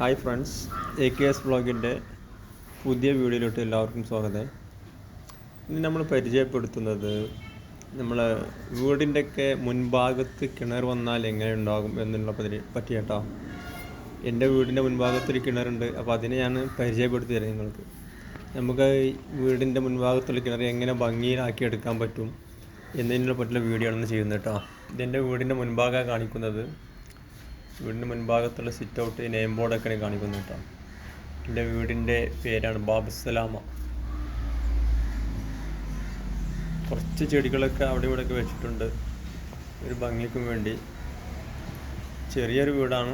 Hi friends A K S ബ്ലോഗിന്റെ പുതിയ വീഡിയോയിലോട്ട് എല്ലാവർക്കും സ്വാഗതം. ഇനി നമ്മൾ പരിചയപ്പെടുത്തുന്നത് നമ്മൾ വീടിന്റെയൊക്കെ മുൻഭാഗത്ത് കിണർ വന്നാൽ എങ്ങനെ ഉണ്ടാകും എന്നുള്ള പറ്റി കേട്ടോ എന്റെ വീടിന്റെ മുൻഭാഗത്തൊരു കിണറുണ്ട് അപ്പോൾ അതിനെ ഞാൻ പരിചയപ്പെടുത്തി തരാം നിങ്ങൾക്ക്. നമുക്ക് വീടിന്റെ മുൻഭാഗത്തുള്ള കിണർ എങ്ങനെ ഭംഗിയിലാക്കി എടുക്കാൻ പറ്റും എന്നതിനെ പറ്റിയുള്ള വീഡിയോ ആണ് ചെയ്യുന്നത് കേട്ടോ. ഇതെന്റെ വീടിന്റെ മുൻഭാഗമാണ് കാണിക്കുന്നത് വീടിന്റെ മുൻഭാഗത്തുള്ള സിറ്റ് ഔട്ട് നെയിം ബോർഡൊക്കെ കാണിക്കുന്നു കേട്ടോ എന്റെ വീടിന്റെ പേരാണ് ബാബുസലാമ കുറച്ച് ചെടികളൊക്കെ അവിടെ ഇവിടെയൊക്കെ വെച്ചിട്ടുണ്ട്. ഒരു ഭംഗിക്കും വേണ്ടി. ചെറിയൊരു വീടാണ്.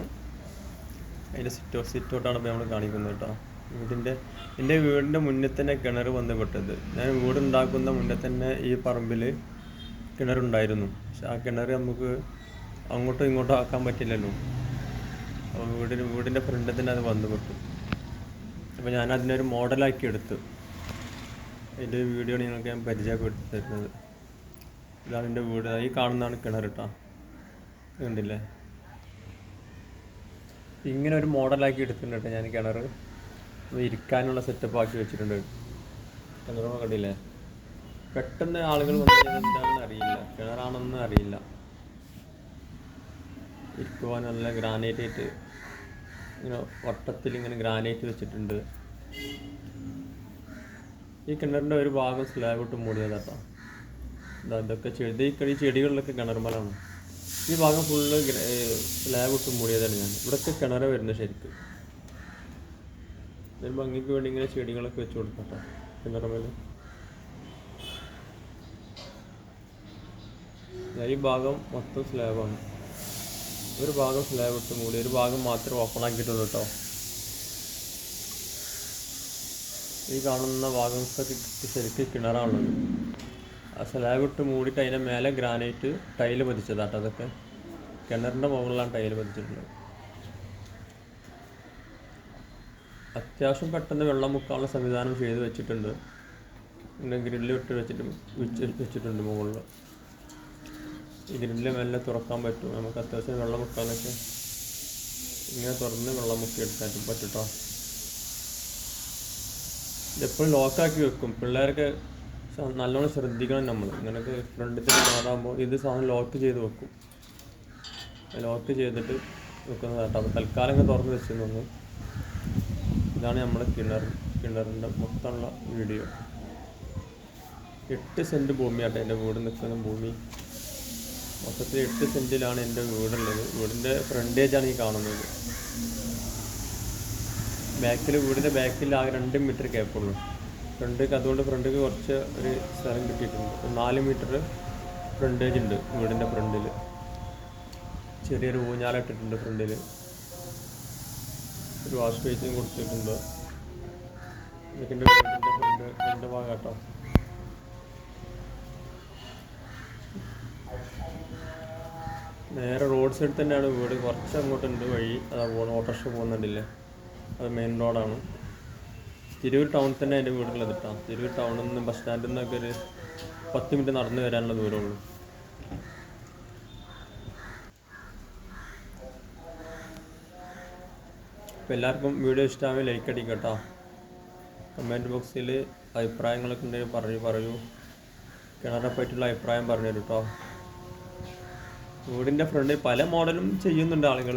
അതിന്റെ സിറ്റ് സിറ്റ് ഔട്ടാണ് ഇപ്പോൾ നമ്മൾ കാണിക്കുന്നത് കേട്ടോ വീടിന്റെ എന്റെ വീടിന്റെ മുന്നിൽ തന്നെ കിണർ വന്ന് പെട്ടത് ഞാൻ വീടുണ്ടാക്കുന്ന മുന്നേ തന്നെ ഈ പറമ്പിൽ കിണറുണ്ടായിരുന്നു. പക്ഷെ ആ കിണർ നമുക്ക് അങ്ങോട്ടും ഇങ്ങോട്ടും ആക്കാൻ പറ്റില്ലല്ലോ. അപ്പോൾ വീടിന് വീടിന്റെ ഫ്രണ്ടിൽ തന്നെ അത് വന്നു പെട്ടു. അപ്പോൾ ഞാൻ അതിനൊരു മോഡലാക്കി എടുത്തു. എന്റെ വീഡിയോ നിങ്ങൾക്ക് ഞാൻ പരിചയപ്പെടുത്തി തരുന്നത് ഇതാണ് എന്റെ വീട്. ഈ കാണുന്നതാണ് കിണർ കേട്ടോ കണ്ടില്ലേ? ഇങ്ങനെ ഒരു മോഡലാക്കി എടുത്തിട്ടുണ്ട് ഞാൻ കിണർ. ഇരിക്കാനുള്ള സെറ്റപ്പ് ആക്കി വെച്ചിട്ടുണ്ട്. കിണറൊക്കെ കണ്ടില്ലേ? പെട്ടെന്ന് ആളുകൾ വന്നു കഴിഞ്ഞാൽ എന്താണെന്ന് അറിയില്ല. കിണറാണെന്ന് അറിയില്ല. ഇരിക്കുവാൻ നല്ല ഗ്രാനൈറ്റ് ആയിട്ട് ഇങ്ങനെ വട്ടത്തിൽ ഇങ്ങനെ ഗ്രാനൈറ്റ് വെച്ചിട്ടുണ്ട്. ഈ കിണറിന്റെ ഒരു ഭാഗം സ്ലാബ് ഇട്ട് എന്താ ഇതൊക്കെ ചെടി ഈ ചെടികളിലൊക്കെ കിണർമലാണ് ഈ ഭാഗം ഫുള്ള് സ്ലാബ് ഇട്ട് മൂടിയതാണ് ഞാൻ. ഇവിടെയൊക്കെ കിണർ വരുന്നത് ശരിക്കും. ഒരു ഭംഗിക്ക് വേണ്ടി ഇങ്ങനെ ചെടികളൊക്കെ വെച്ച് കൊടുക്കട്ടോ കിണറുമേൽ ഈ ഭാഗം മൊത്തം സ്ലാബാണ് ഒരു ഭാഗം സ്ലാബ് ഇട്ട് മൂടി ഒരു ഭാഗം മാത്രം ഓപ്പൺ ആക്കിയിട്ടുള്ളൂ കേട്ടോ ഈ കാണുന്ന ഭാഗങ്ങൾക്ക് ശരിക്ക് കിണറാണുള്ളത്. ആ സ്ലാബ് ഇട്ട് മൂടിയിട്ട് അതിന്റെ മേലെ ഗ്രാനൈറ്റ് ടൈൽ പതിച്ചതാട്ടോ അതൊക്കെ. കിണറിന്റെ മുകളിലാണ് ടൈൽ പതിച്ചിട്ടുള്ളത്. അത്യാവശ്യം പെട്ടെന്ന് വെള്ളം മുക്കാനുള്ള സംവിധാനം ചെയ്ത് വെച്ചിട്ടുണ്ട്. പിന്നെ ഗ്രില്ല് ഇട്ട് വെച്ചിട്ട് വെച്ച് വെച്ചിട്ടുണ്ട് മുകളിൽ ഗ്രില്ല് മെല്ലെ തുറക്കാൻ പറ്റും നമുക്ക് അത്യാവശ്യം വെള്ളം മുക്കാനൊക്കെ ഇങ്ങനെ തുറന്ന് വെള്ളം മുക്കി എടുക്കാൻ പറ്റും ഇതെപ്പോഴും ലോക്കാക്കി വെക്കും. പിള്ളേരൊക്കെ നല്ലോണം ശ്രദ്ധിക്കണം നമ്മൾ ഇങ്ങനെയൊക്കെ ഫ്രണ്ടിൽ മാറാകുമ്പോൾ ഇത് സാധനം ലോക്ക് ചെയ്ത് വെക്കും. ലോക്ക് ചെയ്തിട്ട് വെക്കുന്നത് കേട്ടോ. അപ്പോൾ തൽക്കാലം ഇങ്ങനെ തുറന്ന് വെച്ചിരുന്നു ഇതാണ് നമ്മുടെ കിണർ കിണറിന്റെ മൊത്തമുള്ള വീഡിയോ. എട്ട് സെന്റ് ഭൂമിയാട്ടോ എന്റെ വീട് നിൽക്കുന്ന ഭൂമി. മൊത്തത്തിൽ എട്ട് സെന്റിലാണ് എന്റെ വീടുള്ളത്. വീടിന്റെ ഫ്രണ്ടേജാണ് ഈ കാണുന്നത്. ബാക്കിൽ വീടിന്റെ ബാക്കിൽ ആകെ രണ്ട് മീറ്റർ ഗ്യാപ്പുള്ളൂ. ഫ്രണ്ടിക്ക് അതുകൊണ്ട് ഫ്രണ്ടിക്ക് കുറച്ച് ഒരു സ്ഥലം കിട്ടിയിട്ടുണ്ട്. നാല് മീറ്റർ ഫ്രണ്ടേജ് ഉണ്ട് വീടിന്റെ ഫ്രണ്ടിൽ ചെറിയൊരു ഊഞ്ഞാലിട്ടിട്ടുണ്ട് ഫ്രണ്ടിൽ ഒരു വാഷ് ബേസിൻ കൊടുത്തിട്ടുണ്ട്. ഇതൊക്കെ വീടിന്റെ ഫ്രണ്ട് ഫ്രണ്ട് ഭാഗം കേട്ടോ നേരെ റോഡ് സൈഡ് തന്നെയാണ് വീട്. കുറച്ച് അങ്ങോട്ടുണ്ട് വഴി. അതാ പോകുന്നത്. ഓട്ടോറിക്ഷ പോകുന്നുണ്ടല്ലേ? അത് മെയിൻ റോഡാണ് തിരൂർ ടൗൺ തന്നെ എന്റെ വീടുള്ളത് കേട്ടോ. തിരൂർ ടൗണിൽ നിന്ന് ബസ് സ്റ്റാൻഡിൽ നിന്നൊക്കെ ഒരു പത്ത് മിനിറ്റ് നടന്നു വരാനുള്ള ദൂരമുള്ളൂ. അപ്പോൾ എല്ലാവർക്കും വീഡിയോ ഇഷ്ടമാകുമ്പോൾ ലൈക്ക് അടിക്കുക കേട്ടോ. കമന്റ് ബോക്സിൽ അഭിപ്രായങ്ങളൊക്കെ ഉണ്ടെങ്കിൽ പറയൂ പറയൂ. കിണറെ പറ്റിയുള്ള അഭിപ്രായം പറഞ്ഞു കേട്ടോ. വീടിന്റെ ഫ്രണ്ടിൽ പല മോഡലും ചെയ്യുന്നുണ്ട് ആളുകൾ